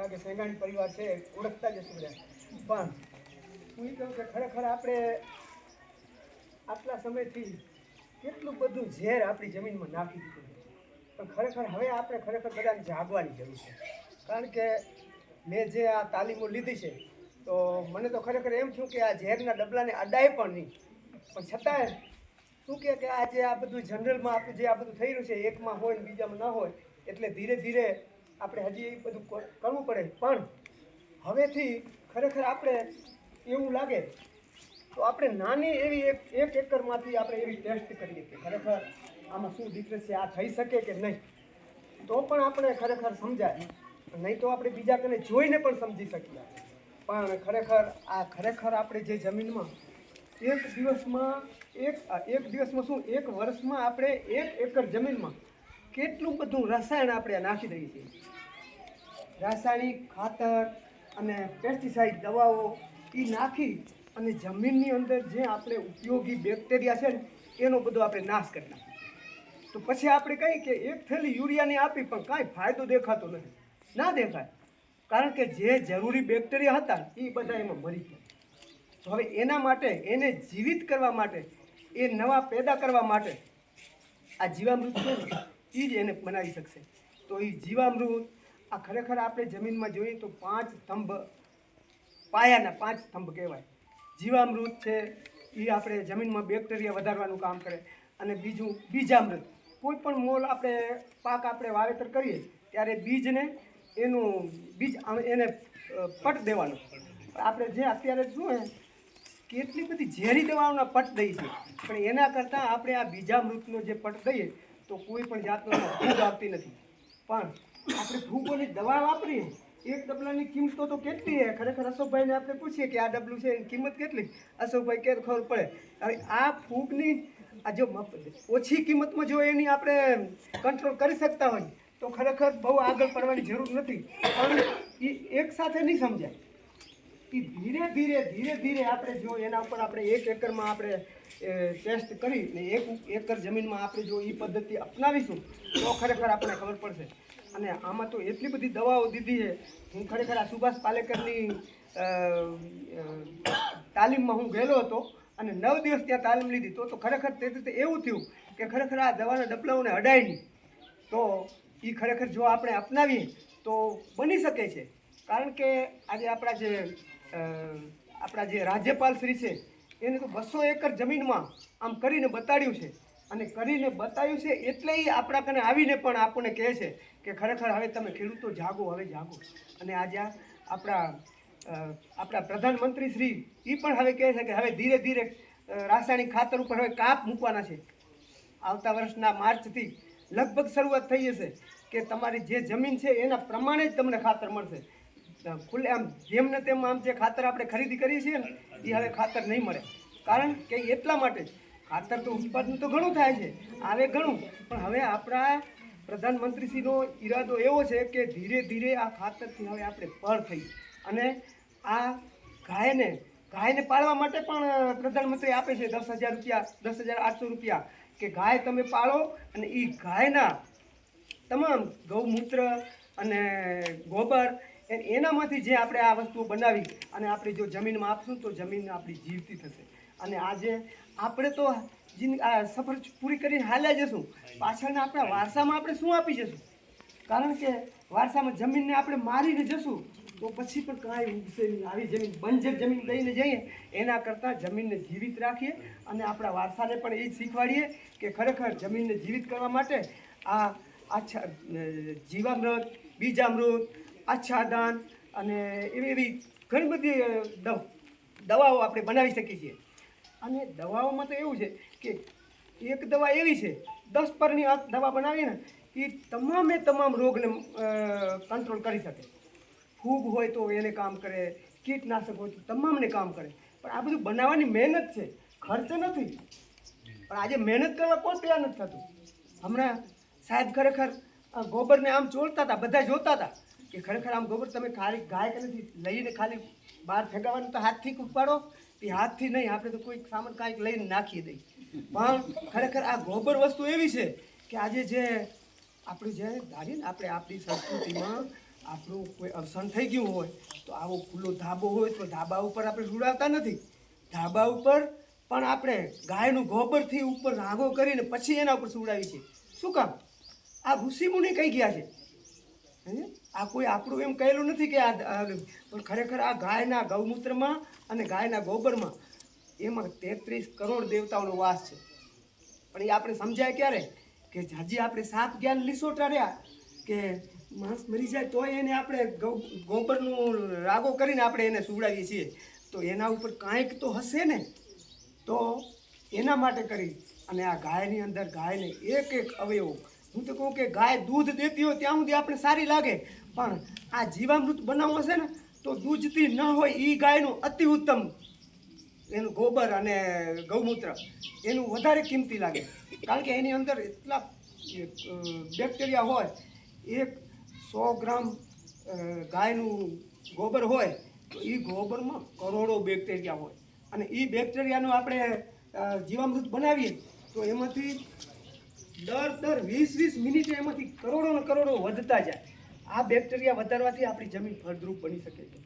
ભાગે સેંગાણી પરિવાર છે, ઓળખતા જ હશું બધા. પણ હું એ કહું કે ખરેખર આપણે આટલા સમયથી કેટલું બધું ઝેર આપણી જમીનમાં નાખી દીધું છે. પણ ખરેખર હવે આપણે ખરેખર બધાને જાગવાની જરૂર છે. કારણ કે મેં જે આ તાલીમો લીધી છે, તો મને તો ખરેખર એમ થયું કે આ ઝેરના ડબલાને અડાય પણ નહીં. પણ છતાંય શું કે આ જે આ બધું જનરલમાં આપણું જે આ બધું થઈ રહ્યું છે, એકમાં હોય ને બીજામાં ન હોય, એટલે ધીરે ધીરે આપણે હજી એ બધું કરવું પડે. પણ હવેથી ખરેખર આપણે એવું લાગે તો આપણે નાની એવી એક એક એકરમાંથી આપણે એવી ટેસ્ટ કરીએ કે ખરેખર આમાં શું ડિફરન્સ છે આ થઈ શકે કે નહીં. તો પણ આપણે ખરેખર સમજાય. નહીં તો આપણે બીજા કને જોઈને પણ સમજી શકીએ. પણ ખરેખર, આ ખરેખર આપણે જે જમીનમાં એક દિવસમાં, એક એક દિવસમાં શું, એક વર્ષમાં આપણે એક એકર જમીનમાં કેટલું બધું રસાયણ આપણે નાખી દઈએ છીએ? રાસાયણિક, ખાતર અને પેસ્ટિસાઇડ દવાઓ એ નાખી અને જમીનની અંદર જે આપણે ઉપયોગી બેક્ટેરિયા છે ને, એનો બધો આપણે નાશ કરી નાખીએ. તો પછી આપણે કહીએ કે એક થેલી યુરિયાની આપી, પણ કાંઈ ફાયદો દેખાતો નથી. ના દેખાય. કારણ કે જે જરૂરી બેક્ટેરિયા હતા એ બધા એમાં મરી ગયા. તો હવે એના માટે, એને જીવિત કરવા માટે, એ નવા પેદા કરવા માટે આ જીવામૃત છે એ જ એને બનાવી શકશે. તો એ જીવામૃત, આ ખરેખર આપણે જમીનમાં જોઈએ તો પાંચ સ્તંભ, પાયાના પાંચ સ્તંભ કહેવાય. જીવામૃત છે એ આપણે જમીનમાં બેક્ટેરિયા વધારવાનું કામ કરે. અને બીજું બીજામૃત. કોઈ પણ મોલ આપણે પાક આપણે વાવેતર કરીએ, ત્યારે બીજને એનું બીજ એને પટ દેવાનું. આપણે જે અત્યારે શું કેટલી બધી ઝેરી દવાઓના પટ દઈ છે. પણ એના કરતાં આપણે આ બીજામૃતનો જે પટ દઈએ તો કોઈ પણ જાતનો ફૂગ આવતી નથી. પણ આપણે ફૂગોની દવા વાપરીએ, એક ડબલાની કિંમતો તો કેટલી છે? ખરેખર અશોકભાઈને આપણે પૂછીએ કે આ ડબલું છે, એની કિંમત કેટલી? અશોકભાઈ કે ખબર પડે. હવે આ ફૂગની આ જો ઓછી કિંમતમાં જો એની આપણે કંટ્રોલ કરી શકતા હોય, તો ખરેખર બહુ આગળ પડવાની જરૂર નથી. પણ એ એક સાથે નહીં સમજાય. એ ધીરે ધીરે ધીરે ધીરે આપણે જો એના ઉપર આપણે એક એકરમાં આપણે ટેસ્ટ કરી ને એક એકર જમીનમાં આપણે જો એ પદ્ધતિ અપનાવીશું, તો ખરેખર આપણને ખબર પડશે. અને આમાં તો એટલી બધી દવાઓ દીધી છે, હું ખરેખર આ સુભાષ પાલેકરની તાલીમમાં હું ગયેલો હતો અને નવ દિવસ ત્યાં તાલીમ લીધી, તો તો ખરેખર તે રીતે એવું થયું કે ખરેખર આ દવાના ડબલાઓને અડાય નહીં. તો એ ખરેખર જો આપણે અપનાવીએ, તો બની શકે છે. કારણ કે આજે આપણા જે આપણા જે રાજ્યપાલ શ્રી છે, એને તો બસો એકર જમીનમાં આમ કરીને બતાડ્યું છે. અને કરીને બતાવ્યું છે એટલે એ આપણા કને આવીને પણ આપણને કહે છે કે ખરેખર હવે તમે ખેડૂતો જાગો, હવે જાગો. અને આજે આપણા આપણા પ્રધાનમંત્રી શ્રી એ પણ હવે કહે છે કે હવે ધીરે ધીરે રાસાયણિક ખાતર ઉપર હવે કાપ મૂકવાના છે. આવતા વર્ષના માર્ચથી લગભગ શરૂઆત થઈ જશે કે તમારી જે જમીન છે એના પ્રમાણે જ તમને ખાતર મળશે. ખુલ્લે આમ જેમ ને તેમ આમ જે ખાતર આપણે ખરીદી કરીએ છીએ ને એ હવે ખાતર નહીં મળે કારણ કે એટલા માટે. ખાતર તો ઉત્પાદન તો ઘણું થાય છે, આવે ઘણું, પણ હવે આપણા પ્રધાનમંત્રીશ્રીનો ઈરાદો એવો છે કે ધીરે ધીરે આ ખાતરથી હવે આપણે પર થઈ અને આ ગાયને ગાયને પાળવા માટે પણ પ્રધાનમંત્રી આપે છે દસ હજાર રૂપિયા, દસ હજાર આઠસો રૂપિયા, કે ગાય તમે પાળો અને એ ગાયના તમામ ગૌમૂત્ર અને ગોબર એનામાંથી જે આપણે આ વસ્તુઓ બનાવી અને આપણે જો જમીનમાં આપશું તો જમીન આપણી જીવતી થશે. અને આજે આપણે તો સફર પૂરી કરીને હાલ્યા જશું. પાછળના આપણા વારસામાં આપણે શું આપી જશું? કારણ કે વારસામાં જમીનને આપણે મારીને જશું તો પછી પણ કાંઈ ઉગશે નહીં. આવી જમીન બંજર જમીન લઈને જઈએ, એના કરતાં જમીનને જીવિત રાખીએ અને આપણા વારસાને પણ એ શીખવાડીએ કે ખરેખર જમીનને જીવિત કરવા માટે આ આ જીવામૃત, બીજામૃત આચ્છાદન અને એવી એવી ઘણી બધી દવ- દવાઓ આપણે બનાવી શકીએ છીએ. અને દવાઓમાં તો એવું છે કે એક દવા એવી છે, દસ પરની દવા બનાવીએ ને એ તમામે તમામ રોગને કંટ્રોલ કરી શકે. ફૂગ હોય તો એને કામ કરે, કીટનાશક હોય તો તમામને કામ કરે. પણ આ બધું બનાવવાની મહેનત છે, ખર્ચ નથી. પણ આજે મહેનત કરવા કોઈ તૈયાર નથી થતું. હમણાં સાહેબ ખરેખર ગોબરને આમ ચોળતા હતા, બધા જોતા હતા. કે ખરેખર આમ ગોબર તમે ખાલી ગાય નથી લઈને ખાલી બહાર ફેંકાવાનું તો હાથથી ઉપાડો. એ હાથથી નહીં, આપણે તો કોઈ સામાન કાંઈક લઈને નાખી દઈ પણ ખરેખર આ ગોબર વસ્તુ એવી છે કે આજે જે આપણે જે ધારીએ ને, આપણે આપણી સંસ્કૃતિમાં આપણું કોઈ અવસાન થઈ ગયું હોય, તો આવો ખુલ્લો ધાબો હોય તો ધાબા ઉપર આપણે સુડાવતા નથી. ધાબા ઉપર પણ આપણે ગાયનું ગોબરથી ઉપર રાગો કરીને પછી એના ઉપર સુવડાવી છે શું કામ? આ ઋષિમુનિ કઈ ગયા છે? હે? આ કોઈ આપણું એમ કહેલું નથી કે આ પણ ખરેખર આ ગાયના ગૌમૂત્રમાં અને ગાયના ગોબરમાં એમાં તેત્રીસ કરોડ દેવતાઓનો વાસ છે. પણ એ આપણે સમજાય ક્યારે? કે હજી આપણે સાત જ્ઞાન લીસોટા રહ્યા કે માણસ મરી જાય તોય એને આપણે ગોબરનું રાગો કરીને આપણે એને સુવડાવીએ છીએ. તો એના ઉપર કાંઈક તો હશે ને? તો એના માટે કરી અને આ ગાયની અંદર ગાયને એક એક અવયવ. હું તો કહું કે ગાય દૂધ દેતી હોય ત્યાં સુધી આપણે સારી લાગે. પણ આ જીવામૃત બનાવવું હશે ને, તો દૂધથી ન હોય એ ગાયનું અતિ ઉત્તમ. એનું ગોબર અને ગૌમૂત્ર, એનું વધારે કિંમતી લાગે. કારણ કે એની અંદર એટલા બેક્ટેરિયા હોય, એક સો ગ્રામ ગાયનું ગોબર હોય, તો એ ગોબરમાં કરોડો બેક્ટેરિયા હોય. અને એ બેક્ટેરિયાનું આપણે જીવામૃત બનાવીએ, તો એમાંથી દર દર વીસ વીસ મિનિટે એમાંથી કરોડો ને કરોડો વધતા જાય. આ બેક્ટેરિયા વધારવાથી આપણી જમીન ફળદ્રુપ બની શકે છે.